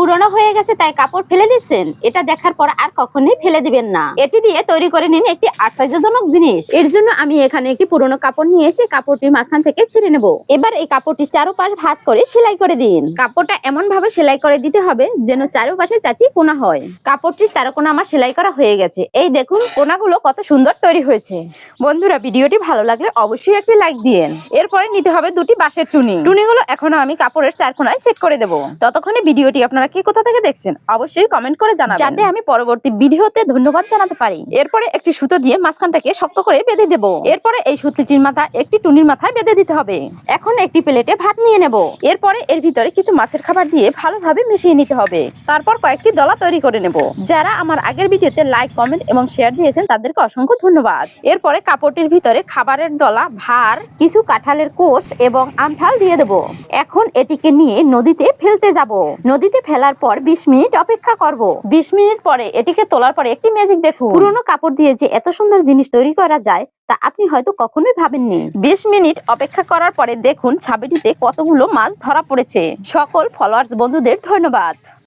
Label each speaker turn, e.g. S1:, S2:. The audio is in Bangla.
S1: পুরনো হয়ে গেছে, তাই কাপড় ফেলে দিচ্ছেন। এটা দেখার পর আর কখনোই ফেলে দিবেন না। এটি দিয়ে তৈরি করে নিন একটি আশ্চর্যজনক জিনিস। এর জন্য আমি এখানে একটি পুরনো কাপড় নিয়ে এসে কাপড়টি মাঝখান থেকে ছিঁড়ে নেব। এবার এই কাপড়টি চারোপাশ ভাঁজ করে সেলাই করে দিন। কাপড়টা এমন ভাবে সেলাই করে দিতে হবে যেন চারোপাশে চারটি কোনা হয়। কাপড়টির চারো কোনা আমার সেলাই করা হয়ে গেছে। এই দেখুন কোনাগুলো কত সুন্দর তৈরি হয়েছে। বন্ধুরা, ভিডিওটি ভালো লাগলে অবশ্যই একটি লাইক দিয়েন। এরপরে নিতে হবে দুটি বাঁশের টুনি। টুনিগুলো এখন আমি কাপড়ের চার কোনায় সেট করে দেব। ততক্ষণে ভিডিওটি আপনারা কি কোথা থেকে দেখছেন? অবশ্যই কমেন্ট করে জানাবেন। যাতে আমি পরবর্তী ভিডিওতে ধন্যবাদ জানাতে পারি। এরপরে একটি সুতো দিয়ে মাঝখানটাকে শক্ত করে বেঁধে দেবো। এরপরে এই সুতলিটির মাথা একটি টুনির মাথায় বেঁধে দিতে হবে। এখন একটি প্লেটে ভাত নিয়ে নেব। এরপরে এর ভিতরে কিছু মাছের খাবার দিয়ে ভালোভাবে মিশিয়ে নিতে হবে। তারপর কয়েকটি দলা তৈরি করে নেব। যারা আমার আগের ভিডিওতে লাইক, কমেন্ট এবং শেয়ার দিয়েছেন, তাদেরকে অসংখ্য ধন্যবাদ। এরপরে কাপড়টির ভিতরে খাবারের দলা, ভার, কিছু কাঁঠালের কোষ এবং আমঠাল দিয়ে দেব। এখন এটিকে নিয়ে নদীতে ফেলতে যাব। নদীতে ফেলার পর বিশ মিনিট অপেক্ষা করব। বিশ মিনিট পরে এটিকে তোলার পরে একটি ম্যাজিক দেখুন। পুরোনো কাপড় দিয়ে যে এত সুন্দর জিনিস তৈরি করা যায় তা আপনি হয়তো কখনোই ভাবেননি। বিশ মিনিট অপেক্ষা করার পরে দেখুন, ছাবিটিতে কতগুলো মাছ ধরা পড়েছে। সকল ফলোয়ার্স বন্ধুদের ধন্যবাদ।